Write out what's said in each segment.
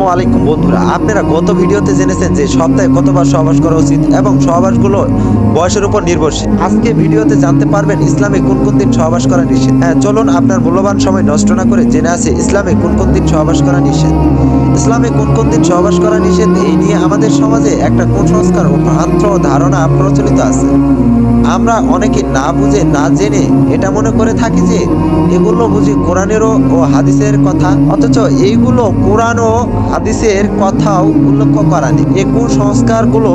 বন্ধুরা, আপনারা গত ভিডিওতে জেনেছেন যে সপ্তাহে কতবার সহবাস করা উচিত এবং সহবাসগুলো বয়সের উপর নির্ভরশীল। আজকে ভিডিওতে জানতে পারবেন ইসলামে কোন কোন দিন সহবাস করা নিষেধ। হ্যাঁ চলুন আপনার মূল্যবান সময় নষ্ট না করে জেনে আসে ইসলামে কোন কোন দিন সহবাস করা নিষেধ। ইসলামে কোন কোন দিন সহবাস করা নিষেধ, এই নিয়ে আমাদের সমাজে একটা কুসংস্কার ও ভ্রান্ত ধারণা প্রচলিত আছে। আমরা অনেকে না বুঝে, না জেনে এটা মনে করে থাকি যে এগুলো বুঝি কোরআনেরও ও হাদিসের কথা, অথচ এইগুলো কোরআন ও হাদিসের কথাও উল্লেখ করা নেই এই কুসংস্কারগুলো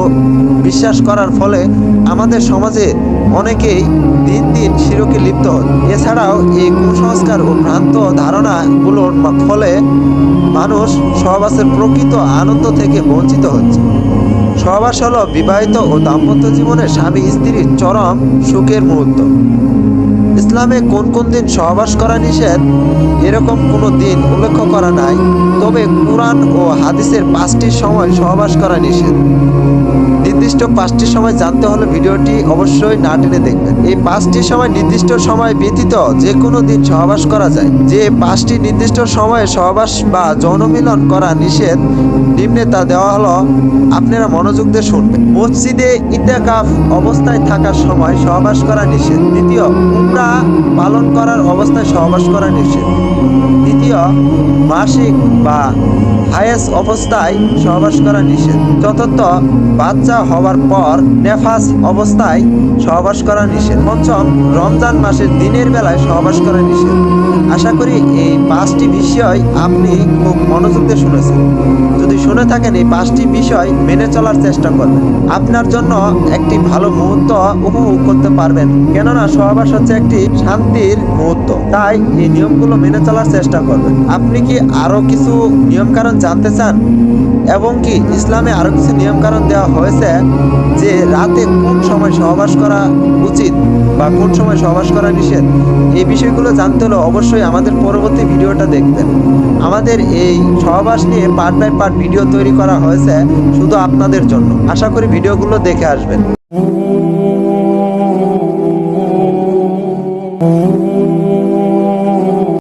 বিশ্বাস করার ফলে আমাদের সমাজে অনেকেই দিন দিন শিরকে লিপ্ত এছাড়াও এই কুসংস্কার ও ভ্রান্ত ধারণাগুলোর ফলে মানুষ সহবাসের প্রকৃত আনন্দ থেকে বঞ্চিত হচ্ছে। সহবাস হলো বিবাহিত ও দাম্পত্য জীবনে স্বামী স্ত্রীর চরম সুখের মুহূর্ত। ইসলামে কোন কোন দিন সহবাস করা নিষেধ, এরকম কোনো দিন উল্লেখ করা নাই। তবে কোরআন ও হাদিসের পাঁচটি সময় সহবাস করা নিষেধ। নির্দিষ্ট পাঁচটি সময় জানতে হলে ভিডিওটি অবশ্যই না টেনে দেখবেন। এই পাঁচটি সময় নির্দিষ্ট সময় ব্যতীত যে কোনো দিন সহবাস করা যায়। যে পাঁচটি নির্দিষ্ট সময়ে সহবাস বা যৌন মিলন করা নিষেধ, নিম্নে তা দেওয়া হলো, আপনারা মনোযোগ দিয়ে শুনবেন। মসজিদে ইতেকাফ অবস্থায় থাকার সময় সহবাস করা নিষেধ। দ্বিতীয়, উমরা পালন করার অবস্থায় সহবাস করা নিষেধ। তৃতীয়, মাসিক বা হায়েস অবস্থায় সহবাস করা নিষেধ। চতুর্থ, বাচ্চা হওয়ার পর নেফাস অবস্থায় সহবাস করা নিষেধ। পঞ্চম, রমজান মাসের দিনের বেলায় সহবাস করা নিষেধ। আশা করি এই পাঁচটি বিষয় আপনি খুব মনোযোগ দিয়ে শুনেছেন। যদি শুনে থাকেন, এই পাঁচটি বিষয় মেনে চলার চেষ্টা করবেন। আপনার জন্য একটি ভালো মুহূর্ত উপভোগ করতে পারবেন। কেননা সহবাস হচ্ছে একটি শান্তির মুহূর্ত। তাই এই নিয়মগুলো মেনে চলার চেষ্টা করবেন। আপনি কি আরও কিছু নিয়ম কারণ জানতে চান, এবং কি ইসলামে আরও কিছু নিয়ম কারণ দেওয়া হয়েছে যে রাতে কোন সময় সহবাস করা উচিত বা কোন সময় সহবাস করা নিষেধ? এই বিষয়গুলো জানতে হলে অবশ্যই আমাদের পরবর্তী ভিডিওটা দেখবেন। আমাদের এই সহবাস নিয়ে পার্ট বাই পার্ট ভিডিও তৈরি করা হয়েছে শুধু আপনাদের জন্য। আশা করি ভিডিওগুলো দেখে আসবেন।